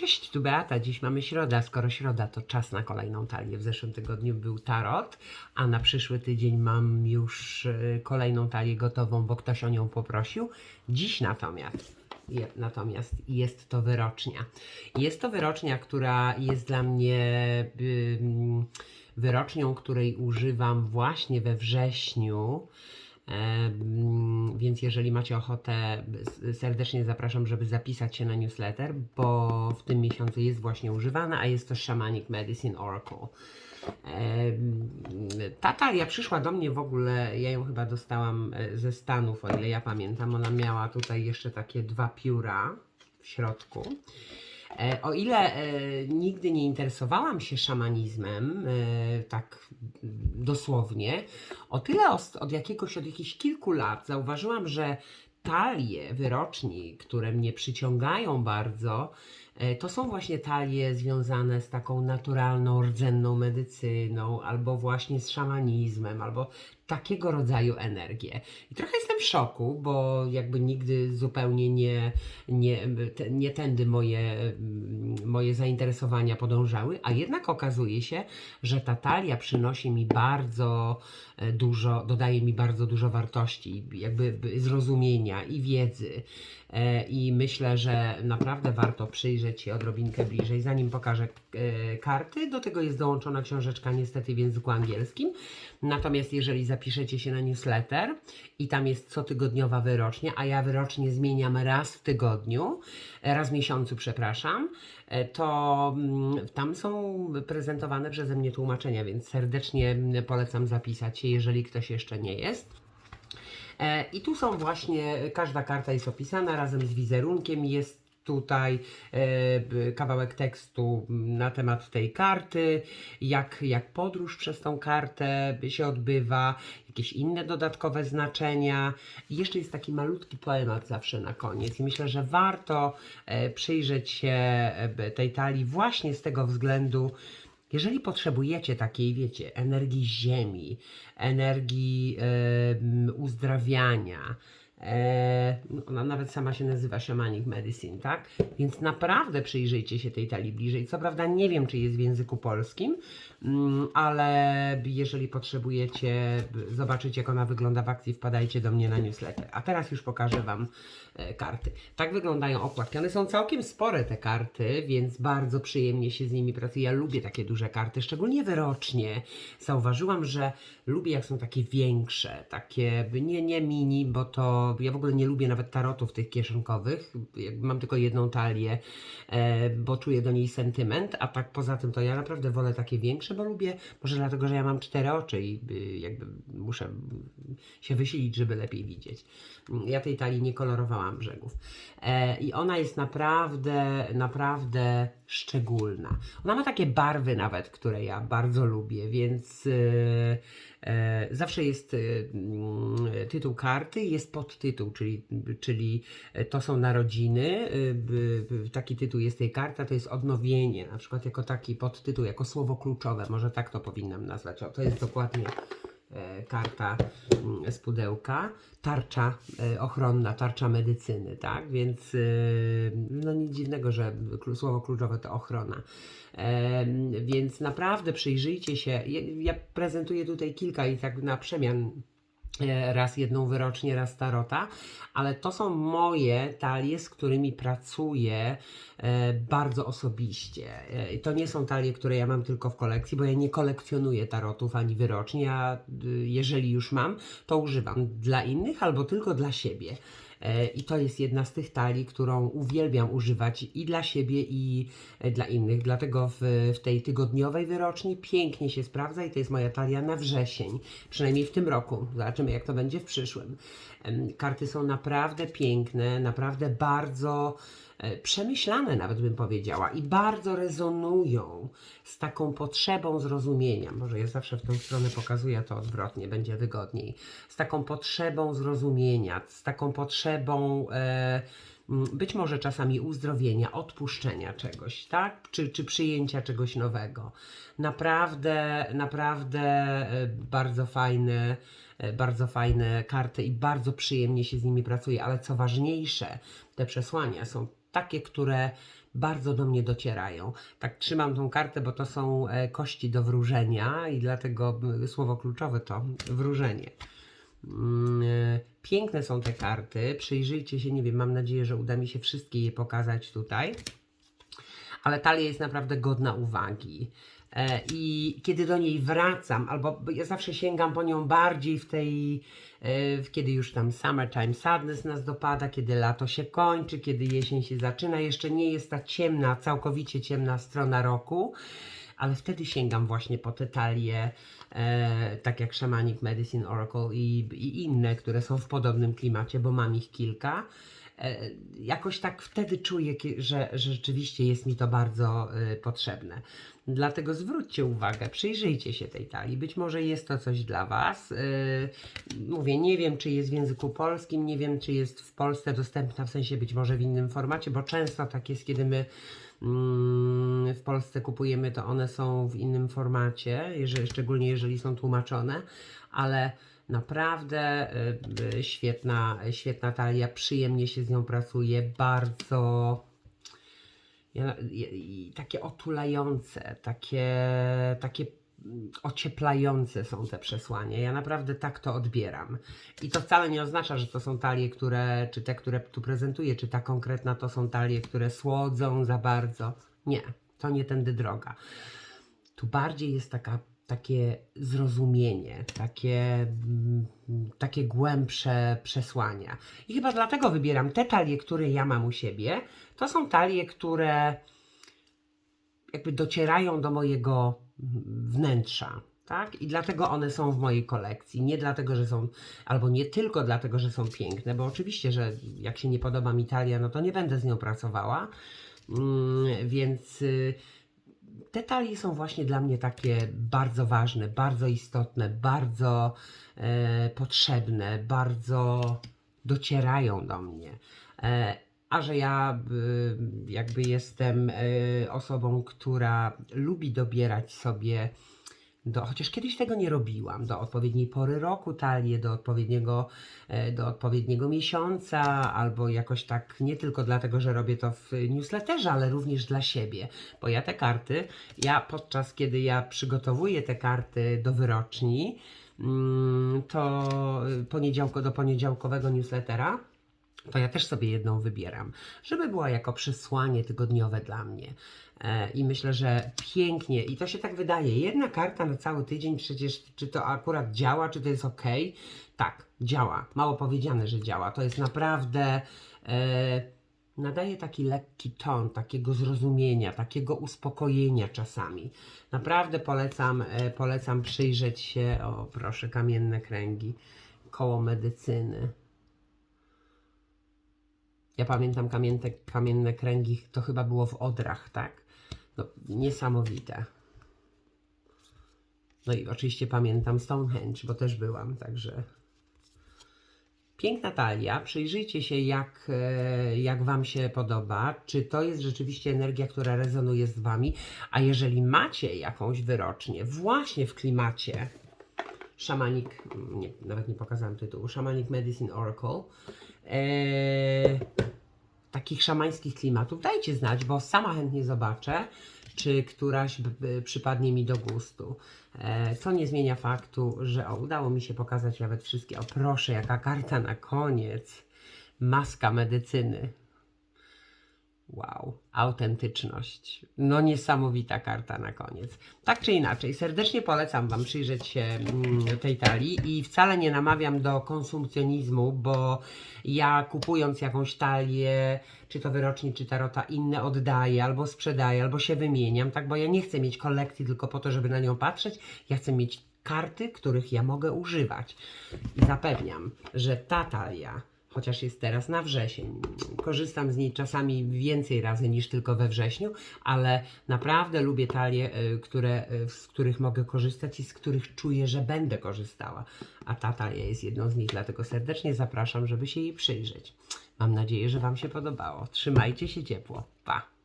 Cześć, tu Beata. Dziś mamy środa. Skoro środa, to czas na kolejną talię. W zeszłym tygodniu był tarot, a na przyszły tydzień mam już e, kolejną talię gotową, bo ktoś o nią poprosił. Dziś natomiast, natomiast jest to wyrocznia. Jest to wyrocznia, która jest dla mnie wyrocznią, której używam właśnie we wrześniu. Więc jeżeli macie ochotę, serdecznie zapraszam, żeby zapisać się na newsletter, bo w tym miesiącu jest właśnie używana, a jest to Shamanic Medicine Oracle. Ta talia przyszła do mnie w ogóle, ja ją chyba dostałam e, ze Stanów, o ile ja pamiętam. Ona miała tutaj jeszcze takie dwa pióra w środku. E, O ile e, nigdy nie interesowałam się szamanizmem, e, tak dosłownie, o tyle od, od jakiegoś, od jakichś kilku lat zauważyłam, że talie wyroczni, które mnie przyciągają bardzo, to są właśnie talie związane z taką naturalną, rdzenną medycyną, albo właśnie z szamanizmem, albo takiego rodzaju energię. I trochę jestem w szoku, bo jakby nigdy zupełnie nie, nie, nie tędy moje, mm, moje zainteresowania podążały, a jednak okazuje się, że ta talia przynosi mi bardzo e, dużo, dodaje mi bardzo dużo wartości, jakby zrozumienia i wiedzy. E, I myślę, że naprawdę warto przyjrzeć się odrobinkę bliżej, zanim pokażę e, karty. Do tego jest dołączona książeczka niestety w języku angielskim. Natomiast jeżeli zapiszecie się na newsletter i tam jest cotygodniowa wyrocznia, a ja wyrocznie zmieniam raz w tygodniu, e, raz w miesiącu, przepraszam, e, to mm, tam są prezentowane przeze mnie tłumaczenia, więc serdecznie mm, polecam zapisać się, jeżeli ktoś jeszcze nie jest. E, I tu są właśnie, każda karta jest opisana razem z wizerunkiem. Jest tutaj e, kawałek tekstu na temat tej karty, jak, jak podróż przez tą kartę się odbywa, jakieś inne dodatkowe znaczenia. I jeszcze jest taki malutki poemat zawsze na koniec. I myślę, że warto e, przyjrzeć się e, tej talii właśnie z tego względu, jeżeli potrzebujecie takiej, wiecie, energii ziemi, energii em, uzdrawiania, e, ona nawet sama się nazywa Shamanic Medicine, tak? Więc naprawdę przyjrzyjcie się tej talii bliżej. Co prawda nie wiem, czy jest w języku polskim, mm, ale jeżeli potrzebujecie zobaczyć, jak ona wygląda w akcji, wpadajcie do mnie na newsletter. A teraz już pokażę Wam e, karty. Tak wyglądają okładki. One są całkiem spore te karty, więc bardzo przyjemnie się z nimi pracuje. Ja lubię takie duże karty, szczególnie wyrocznie. Zauważyłam, że lubię jak są takie większe, takie nie, nie mini, bo to ja w ogóle nie lubię nawet tarotów tych kieszonkowych. Mam tylko jedną talię, e, bo czuję do niej sentyment, a tak poza tym to ja naprawdę wolę takie większe, bo lubię, może dlatego, że ja mam cztery oczy i y, jakby muszę się wysilić, żeby lepiej widzieć. Ja tej talii nie kolorowałam brzegów. E, I ona jest naprawdę, naprawdę szczególna. Ona ma takie barwy nawet, które ja bardzo lubię, więc e, e, zawsze jest e, tytuł karty, jest podtytuł, czyli, czyli to są narodziny. e, Taki tytuł jest tej karty, a to jest odnowienie, na przykład jako taki podtytuł, jako słowo kluczowe, może tak to powinnam nazwać. O, to jest dokładnie karta mm, z pudełka, tarcza e, ochronna, tarcza medycyny, tak? Więc e, no nic dziwnego, że słowo kluczowe to ochrona. Więc naprawdę przyjrzyjcie się. Ja, prezentuję tutaj kilka i tak na przemian e, raz jedną wyrocznie, raz tarota, ale to są moje talie, z którymi pracuję e, bardzo osobiście. E, to nie są talie, które ja mam tylko w kolekcji, bo ja nie kolekcjonuję tarotów ani wyroczni, a y, jeżeli już mam, to używam dla innych albo tylko dla siebie. E, I to jest jedna z tych talii, którą uwielbiam używać i dla siebie, i e, dla innych. Dlatego w, w tej tygodniowej wyroczni pięknie się sprawdza i to jest moja talia na wrzesień, przynajmniej w tym roku. Zobaczymy, jak to będzie w przyszłym. Karty są naprawdę piękne, naprawdę bardzo przemyślane, nawet bym powiedziała, i bardzo rezonują z taką potrzebą zrozumienia. Może ja zawsze w tą stronę pokazuję to odwrotnie, będzie wygodniej. Z taką potrzebą zrozumienia, z taką potrzebą. E, być może czasami uzdrowienia, odpuszczenia czegoś, tak? Czy, czy przyjęcia czegoś nowego. Naprawdę, naprawdę e, bardzo fajne, e, bardzo fajne karty i bardzo przyjemnie się z nimi pracuje, ale co ważniejsze, te przesłania są takie, które bardzo do mnie docierają. Tak trzymam tą kartę, bo to są e, kości do wróżenia i dlatego słowo kluczowe to wróżenie. Mm, e, Piękne są te karty. Przyjrzyjcie się, nie wiem, mam nadzieję, że uda mi się wszystkie je pokazać tutaj. Ale talia jest naprawdę godna uwagi. E, I kiedy do niej wracam, albo ja zawsze sięgam po nią bardziej w tej, kiedy już tam summertime sadness nas dopada, kiedy lato się kończy, kiedy jesień się zaczyna, jeszcze nie jest ta ciemna, całkowicie ciemna strona roku, ale wtedy sięgam właśnie po te talie, e, tak jak Shamanic Medicine Oracle i, i inne, które są w podobnym klimacie, bo mam ich kilka. E, jakoś tak wtedy czuję, że, że rzeczywiście jest mi to bardzo e, potrzebne. Dlatego zwróćcie uwagę, przyjrzyjcie się tej talii. Być może jest to coś dla Was. E, mówię, nie wiem, czy jest w języku polskim, nie wiem, czy jest w Polsce dostępna, w sensie być może w innym formacie, bo często tak jest, kiedy my w Polsce kupujemy, to one są w innym formacie, jeżeli, szczególnie jeżeli są tłumaczone, ale naprawdę y, y, świetna, świetna talia, przyjemnie się z nią pracuje, bardzo takie otulające, takie, takie mm, ocieplające są te przesłania. Ja naprawdę tak to odbieram. I to wcale nie oznacza, że to są talie, które, czy te, które tu prezentuję, czy ta konkretna, to są talie, które słodzą za bardzo. Nie, to nie tędy droga. Tu bardziej jest taka, takie zrozumienie, takie, mm, takie głębsze przesłania. I chyba dlatego wybieram te talie, które ja mam u siebie. To są talie, które jakby docierają do mojego wnętrza. Tak? I dlatego one są w mojej kolekcji. Nie dlatego, że są, albo nie tylko dlatego, że są piękne, bo oczywiście, że jak się nie podoba mi talia, no to nie będę z nią pracowała. Mm, więc y, te talie są właśnie dla mnie takie bardzo ważne, bardzo istotne, bardzo e, potrzebne, bardzo docierają do mnie. E, a że ja y, jakby jestem y, osobą, która lubi dobierać sobie do, chociaż kiedyś tego nie robiłam, do odpowiedniej pory roku talię, do odpowiedniego, e, do odpowiedniego miesiąca, albo jakoś tak nie tylko dlatego, że robię to w newsletterze, ale również dla siebie, bo ja te karty, ja podczas kiedy ja przygotowuję te karty do wyroczni, mm, to y, poniedziałko, do poniedziałkowego newslettera, to ja też sobie jedną wybieram, żeby była jako przesłanie tygodniowe dla mnie. E, I myślę, że pięknie, i to się tak wydaje, jedna karta na cały tydzień, przecież czy to akurat działa, czy to jest ok? Tak, działa. Mało powiedziane, że działa. To jest naprawdę. E, nadaje taki lekki ton, takiego zrozumienia, takiego uspokojenia czasami. Naprawdę polecam, e, polecam przyjrzeć się, o proszę, kamienne kręgi, koło medycyny. Ja pamiętam kamienne, kamienne kręgi, to chyba było w Odrach, tak? No, niesamowite. No i oczywiście pamiętam Stonehenge, bo też byłam, także. Piękna talia. Przyjrzyjcie się, jak, e, jak Wam się podoba. Czy to jest rzeczywiście energia, która rezonuje z Wami? A jeżeli macie jakąś wyrocznię, właśnie w klimacie Shamanic, nie, nawet nie pokazałam tytułu, Shamanic Medicine Oracle, e, takich szamańskich klimatów, dajcie znać, bo sama chętnie zobaczę, czy któraś przypadnie mi do gustu. E, co nie zmienia faktu, że o, udało mi się pokazać nawet wszystkie. O proszę, jaka karta na koniec. Maska medycyny. Wow, autentyczność. No niesamowita karta na koniec. Tak czy inaczej, serdecznie polecam Wam przyjrzeć się mm, tej talii i wcale nie namawiam do konsumpcjonizmu, bo ja kupując jakąś talię, czy to wyroczni, czy tarota, inne oddaję, albo sprzedaję, albo się wymieniam, tak, bo ja nie chcę mieć kolekcji tylko po to, żeby na nią patrzeć, ja chcę mieć karty, których ja mogę używać. I zapewniam, że ta talia chociaż jest teraz na wrzesień. Korzystam z niej czasami więcej razy niż tylko we wrześniu, ale naprawdę lubię talie, y, które, y, z których mogę korzystać i z których czuję, że będę korzystała. A ta talia jest jedną z nich, dlatego serdecznie zapraszam, żeby się jej przyjrzeć. Mam nadzieję, że Wam się podobało. Trzymajcie się ciepło. Pa!